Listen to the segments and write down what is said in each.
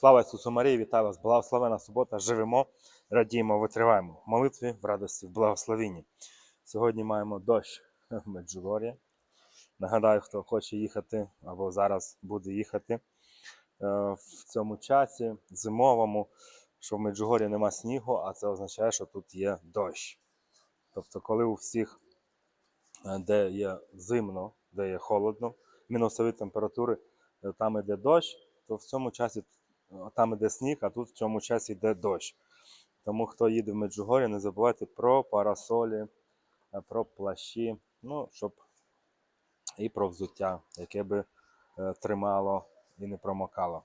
Слава Ісусу Марії, вітаю вас! Благословена субота! Живемо, радіємо, витриваємо в молитві, в радості, в благословенні. Сьогодні маємо дощ в Меджугор'ї. Нагадаю, хто хоче їхати або зараз буде їхати е, в цьому часі, зимовому, що в Меджугор'ї нема снігу, а це означає, що тут є дощ. Тобто, коли у всіх, е, де є зимно, де є холодно, мінусові температури, е, там іде дощ, то в цьому часі там іде сніг, а тут в цьому часі йде дощ. Тому хто їде в Меджугор'я, не забувайте про парасолі, е, про плащі, ну, щоб і про взуття, яке би е, тримало і не промокало.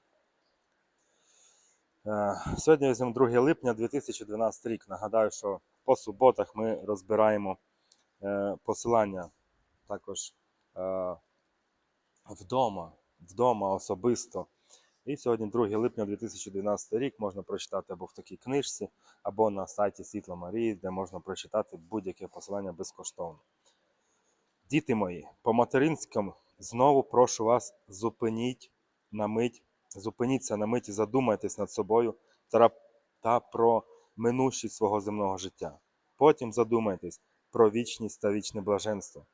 Е, Сьогодні візьмемо 2 липня 2012 рік. Нагадаю, що по суботах ми розбираємо посилання також вдома, вдома особисто. І сьогодні 2 липня 2012 рік можна прочитати або в такій книжці, або на сайті Світла Марії, де можна прочитати будь-яке посилання безкоштовно. Діти мої, по материнському знову прошу вас, зупиніть на мить, зупиніться на мить і задумайтесь над собою та, та про минущість свого земного життя. Потім задумайтесь про вічність та вічне блаженство.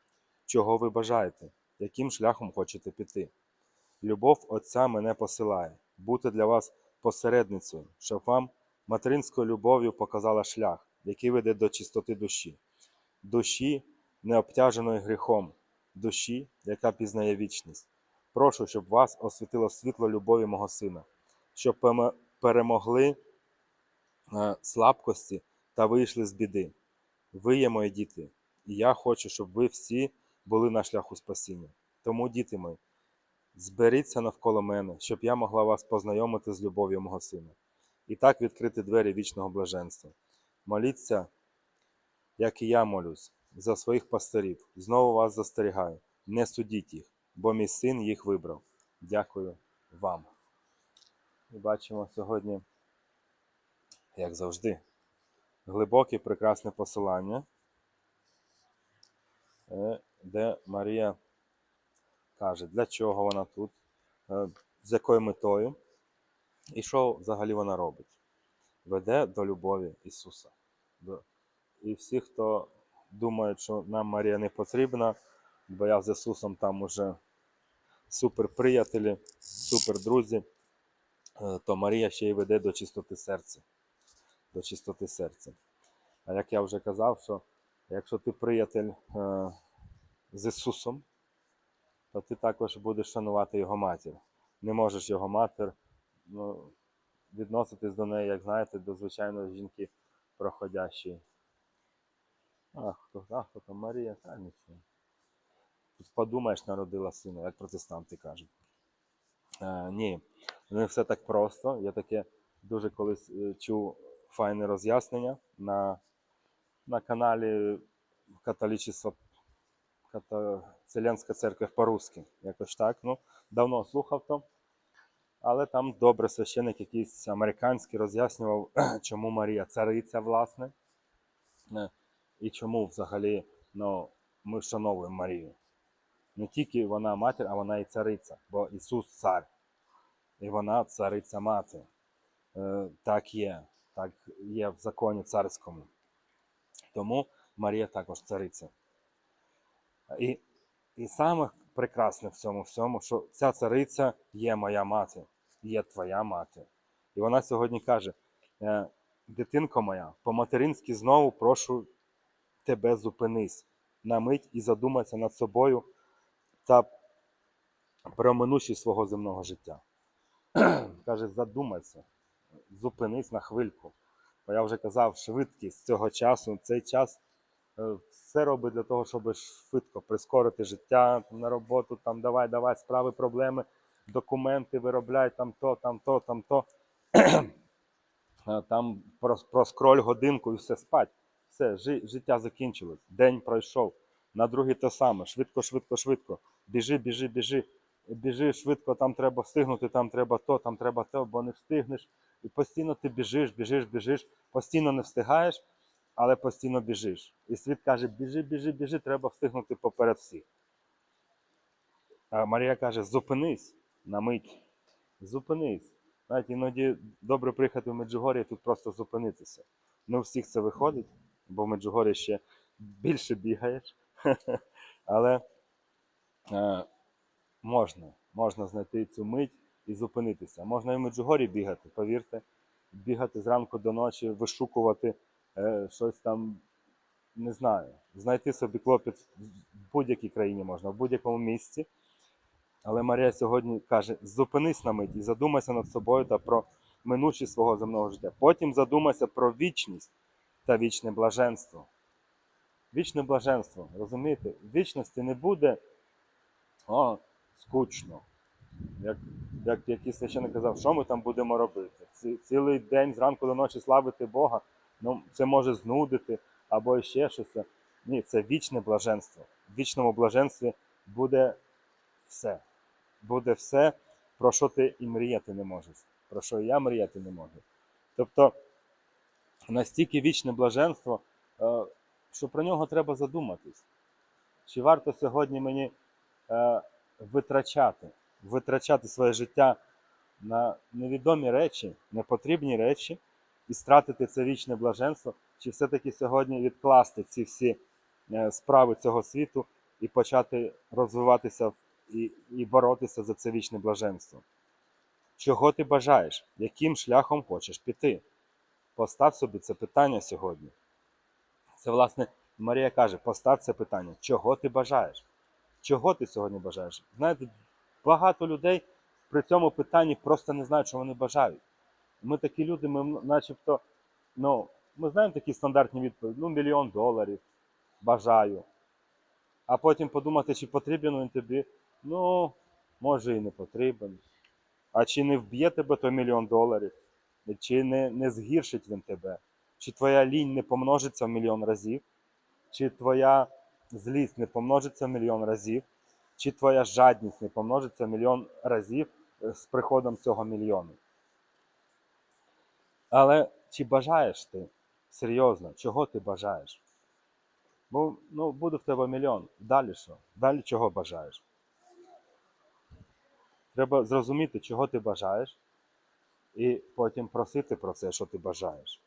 Чого ви бажаєте, яким шляхом хочете піти. Любов Отця мене посилає, бути для вас посередницею, щоб вам материнською любов'ю показала шлях, який веде до чистоти душі, душі, не обтяженої гріхом, душі, яка пізнає вічність. Прошу, щоб вас освітило світло любові мого сина, щоб перемогли е, слабкості та вийшли з біди. Ви є мої діти, і я хочу, щоб ви всі були на шляху спасіння. Тому, діти мої, зберіться навколо мене, щоб я могла вас познайомити з любов'ю мого сина, і так відкрити двері вічного блаженства. Моліться, як і я молюсь, за своїх пастирів. Знову вас застерігаю. Не судіть їх, бо мій син їх вибрав. Дякую вам. І бачимо сьогодні, як завжди, глибоке прекрасне посилання, е, де Марія каже, для чого вона тут, е, з якою метою, і що взагалі вона робить. Веде до любові Ісуса. І всі, хто думають, що нам Марія не потрібна, бо я з Ісусом там уже супер приятелі, супер друзі, е, то Марія ще й веде до чистоти серця. До чистоти серця. А як я вже казав, що якщо ти приятель е, з Ісусом, то ти також будеш шанувати його матір. Не можеш його матір ну, відноситись до неї, як знаєте, до звичайної жінки проходящої. Ах, хто, ах, хто там Марія, та нічого. Подумаєш, народила сина, як протестанти кажуть. Е, ні, не все так просто. Я таке дуже колись е, чув файне роз'яснення на, на каналі католичества ката... Селянська церква по-русски. Якось так. Ну, давно слухав то. Але там добре священик якийсь американський роз'яснював, чому Марія цариця, власне. Е, І чому взагалі ну, ми вшановуємо Марію. Не тільки вона матір, а вона і цариця, бо Ісус цар. І вона цариця мати. Е, Так є. Так є в законі царському. Тому Марія також цариця. І, і саме прекрасне в цьому всьому, що ця цариця є моя мати, є твоя мати. І вона сьогодні каже: е, дитинко моя, по-материнськи знову прошу тебе зупинись на мить і задумайся над собою та про минущість свого земного життя. каже, задумайся, зупинись на хвильку. Бо я вже казав, швидкість цього часу, цей час все робить для того, щоб швидко прискорити життя на роботу, там давай, давай, справи, проблеми, документи виробляй, там то, там то, там то. Е, Там прос- проскроль годинку і все спать. Все, жи- життя закінчилось. День пройшов. На другий те саме. Швидко, швидко, швидко. Біжи, біжи, біжи. Біжи швидко, там треба встигнути, там треба то, там треба то, бо не встигнеш. І постійно ти біжиш, біжиш, біжиш, постійно не встигаєш, але постійно біжиш. І світ каже: біжи, біжи, біжи, треба встигнути поперед всіх. А Марія каже: зупинись на мить. Зупинись. Знаєте, іноді добре приїхати в Меджугор'я і тут просто зупинитися. Не у всіх це виходить, бо в Меджугор'ї ще більше бігаєш. Але е, можна, можна знайти цю мить і зупинитися. Можна і в Меджугорі бігати, повірте, бігати зранку до ночі, вишукувати щось там, не знаю, знайти собі клопіт в будь-якій країні можна, в будь-якому місці. Але Марія сьогодні каже: зупинись на мить і задумайся над собою та про минучість свого земного життя. Потім задумайся про вічність та вічне блаженство. Вічне блаженство, розумієте? В вічності не буде о, скучно. Як, як якийсь священник казав, що ми там будемо робити? Ці, цілий день зранку до ночі славити Бога, ну це може знудити або ще щось. Ні, це вічне блаженство. В вічному блаженстві буде все. Буде все, про що ти і мріяти не можеш, про що і я мріяти не можу. Тобто настільки вічне блаженство, е, що про нього треба задуматись. Чи варто сьогодні мені е, витрачати, витрачати своє життя на невідомі речі, непотрібні речі і стратити це вічне блаженство, чи все-таки сьогодні відкласти ці всі е, справи цього світу і почати розвиватися і, і боротися за це вічне блаженство? Чого ти бажаєш? Яким шляхом хочеш піти? Постав собі це питання сьогодні. Це, власне, Марія каже: постав це питання, чого ти бажаєш? Чого ти сьогодні бажаєш? Знаєте, багато людей при цьому питанні просто не знають, що вони бажають. Ми такі люди, ми начебто, ну, ми знаємо такі стандартні відповіді: ну, мільйон доларів, бажаю. А потім подумати, чи потрібен він тобі, ну, може і не потрібен. А чи не вб'є тебе той мільйон доларів? Чи не, не згіршить він тебе? Чи твоя лінь не помножиться в мільйон разів? Чи твоя злість не помножиться в мільйон разів? Чи твоя жадність не помножиться в мільйон разів е, з приходом цього мільйону? Але чи бажаєш ти серйозно, чого ти бажаєш? Бо ну, буде в тебе мільйон. Далі що? Далі чого бажаєш? Треба зрозуміти, чого ти бажаєш, і потім просити про це, що ти бажаєш.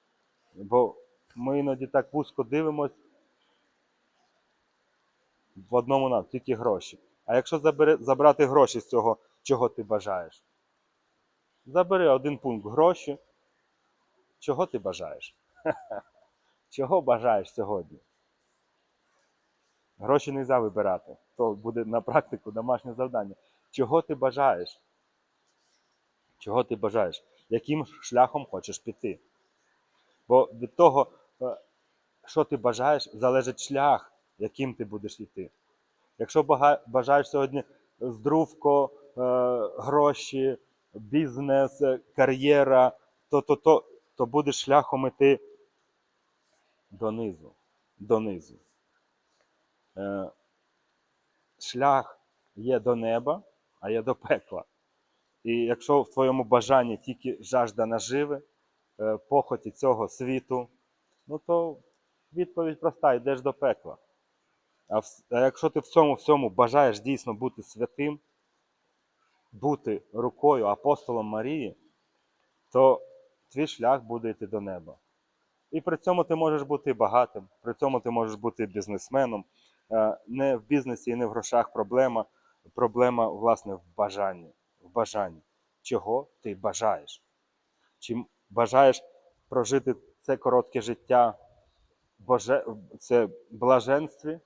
Бо ми іноді так вузько дивимось в одному нам, тільки гроші. А якщо забере, забрати гроші з цього, чого ти бажаєш? Забери один пункт гроші. Чого ти бажаєш? Чого бажаєш сьогодні? Гроші не можна вибирати. То буде на практику домашнє завдання. Чого ти бажаєш? Чого ти бажаєш? Яким шляхом хочеш піти? Бо від того, е, що ти бажаєш, залежить шлях, яким ти будеш йти. Якщо бажаєш сьогодні здоров'ко, е, гроші, бізнес, е, кар'єра, то, то, то, то будеш шляхом іти донизу. донизу. Е, шлях є до неба, а є до пекла. І якщо в твоєму бажанні тільки жажда наживи, е, похоті цього світу, ну то відповідь проста: йдеш до пекла. А, якщо ти в цьому всьому бажаєш дійсно бути святим, бути рукою апостолом Марії, то твій шлях буде йти до неба. І при цьому ти можеш бути багатим, при цьому ти можеш бути бізнесменом. Е, Не в бізнесі і не в грошах проблема. Проблема, власне, в бажанні. В бажанні. Чого ти бажаєш? Чи бажаєш прожити це коротке життя боже... це блаженстві,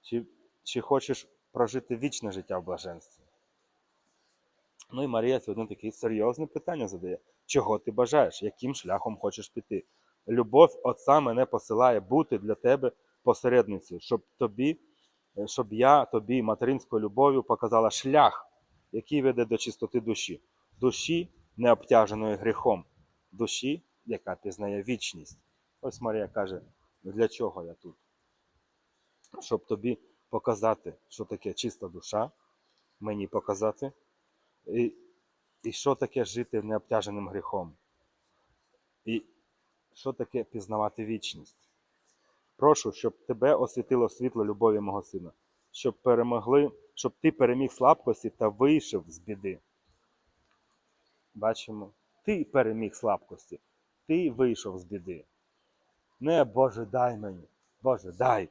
чи, чи хочеш прожити вічне життя в блаженстві? Ну і Марія сьогодні таке серйозне питання задає: чого ти бажаєш, яким шляхом хочеш піти? Любов Отця мене посилає бути для тебе посередницею, щоб тобі, е, щоб я тобі материнською любов'ю показала шлях, який веде до чистоти душі, душі, не обтяженої гріхом, душі, яка пізнає вічність. Ось Марія каже: для чого я тут? Щоб тобі показати, що таке чиста душа, мені показати, і, і що таке жити необтяженим гріхом. І що таке пізнавати вічність. Прошу, щоб тебе освітило світло любові мого сина, щоб перемогли, щоб ти переміг слабкості та вийшов з біди. Бачимо, Ти переміг слабкості. Ти вийшов з біди. Не, Боже, дай мені. Боже, дай.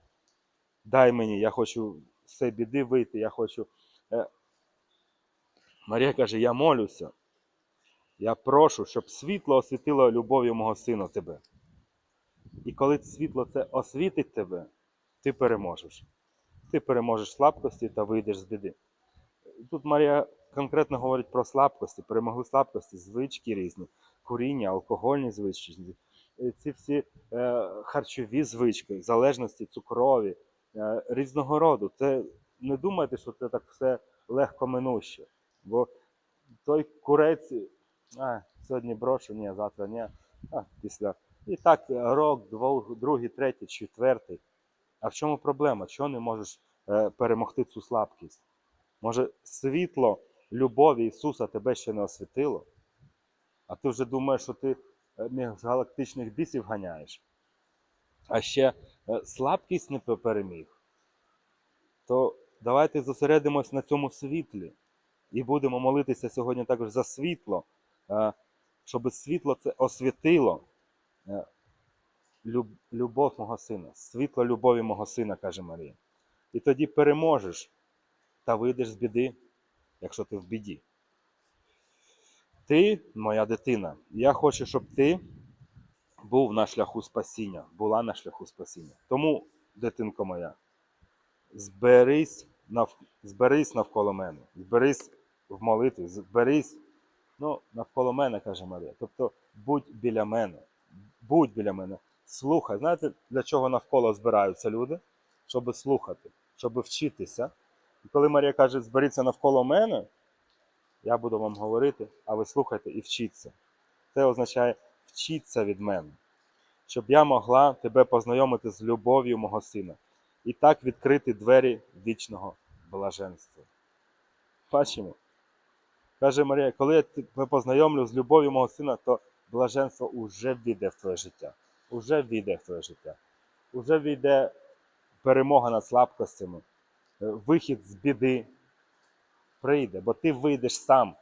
Дай мені, я хочу з цієї біди вийти, я хочу. Марія каже: я молюся. Я прошу, щоб світло освітило любов'ю мого сина тебе. І коли світло це освітить тебе, ти переможеш. Ти переможеш слабкості та вийдеш з біди. Тут Марія конкретно говорить про слабкості, перемогли слабкості, звички різні, куріння, алкогольні звички, ці всі е, харчові звички, залежності, цукрові, е, різного роду. Це не думайте, що це так все легко минуще. Бо той курець, а, сьогодні брошу, ні, завтра ні, а, після. І так рок, другий, третій, четвертий. А в чому проблема? Чого не можеш е, перемогти цю слабкість? Може, світло любові Ісуса тебе ще не освітило? А ти вже думаєш, що ти е, міжгалактичних бісів ганяєш? А ще е, слабкість не переміг? То давайте зосередимось на цьому світлі і будемо молитися сьогодні також за світло, е, щоб світло це освітило е, любов мого сина, світло любові мого сина, каже Марія. І тоді переможеш та вийдеш з біди, якщо ти в біді. Ти, моя дитина, я хочу, щоб ти був на шляху спасіння, була на шляху спасіння. Тому, дитинко моя, зберись, зберись навколо мене, зберись в молитві, зберись ну, навколо мене, каже Марія. Тобто будь біля мене, будь біля мене. Слухай. Знаєте, для чого навколо збираються люди? Щоб слухати, щоб вчитися. І коли Марія каже, зберіться навколо мене, я буду вам говорити, а ви слухайте і вчіться. Це означає вчіться від мене, щоб я могла тебе познайомити з любов'ю мого сина і так відкрити двері вічного блаженства. Бачимо? Каже Марія, коли я тебе познайомлю з любов'ю мого сина, то блаженство уже війде в твоє життя. Уже війде в твоє життя. Уже війде перемога над слабкостями, е, вихід з біди прийде, бо ти вийдеш сам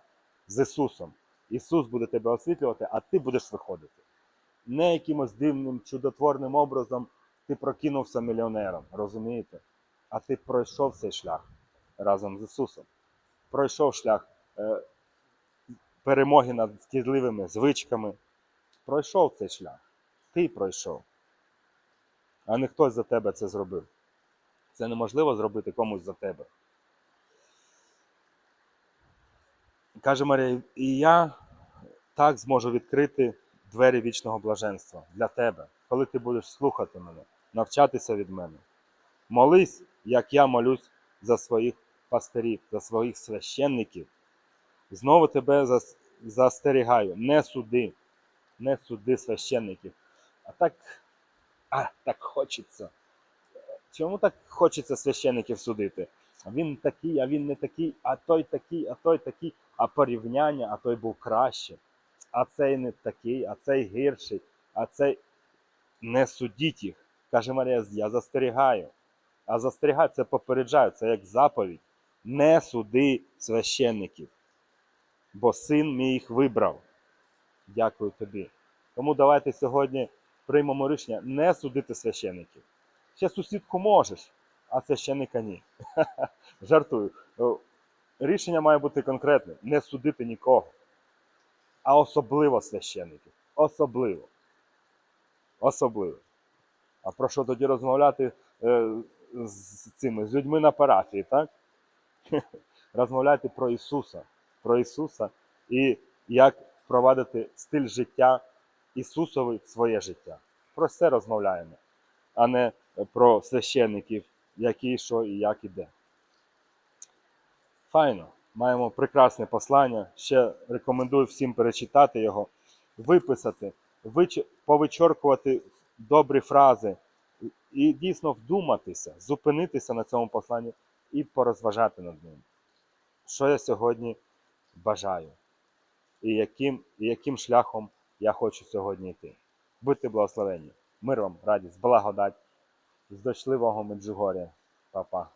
з Ісусом. Ісус буде тебе освітлювати, а ти будеш виходити. Не якимось дивним, чудотворним образом ти прокинувся мільйонером, розумієте? А ти пройшов цей шлях разом з Ісусом. Пройшов шлях перемоги над шкідливими звичками. Пройшов цей шлях. Ти пройшов. А не хтось за тебе це зробив. Це неможливо зробити комусь за тебе. Каже Марія, і я так зможу відкрити двері вічного блаженства для тебе, коли ти будеш слухати мене, навчатися від мене. Молись, як я молюсь за своїх пастирів, за своїх священників. Знову тебе застерігаю, не суди, не суди священників. А так, а, так хочеться. Чому так хочеться священників судити? Він такий, а він не такий, а той такий, а той такий, а порівняння, а той був краще, а цей не такий, а цей гірший, а цей не судіть їх. Каже Марія, я застерігаю. А застерігаю це попереджаю, це як заповідь. Не суди священників, бо син мій їх вибрав. Дякую тобі. Тому давайте сьогодні приймемо рішення не судити священників. Ще сусідку можеш, а священника ні. Жартую. Рішення має бути конкретне: не судити нікого. А особливо священників. Особливо. Особливо. А про що тоді розмовляти е, з цими з людьми на парафії, так? Розмовляти про Ісуса, про Ісуса і як впровадити стиль життя Ісусовий в своє життя. Про це розмовляємо, а не про священників, які, що і як іде. Файно. Маємо прекрасне послання. Ще рекомендую всім перечитати його, виписати, вич... повичоркувати добрі фрази і дійсно вдуматися, зупинитися на цьому посланні і порозважати над ним. Що я сьогодні бажаю, і яким, і яким шляхом я хочу сьогодні йти. Будьте благословені. Мир вам, радість, благодать з дочливого Меджугоря. Па-па.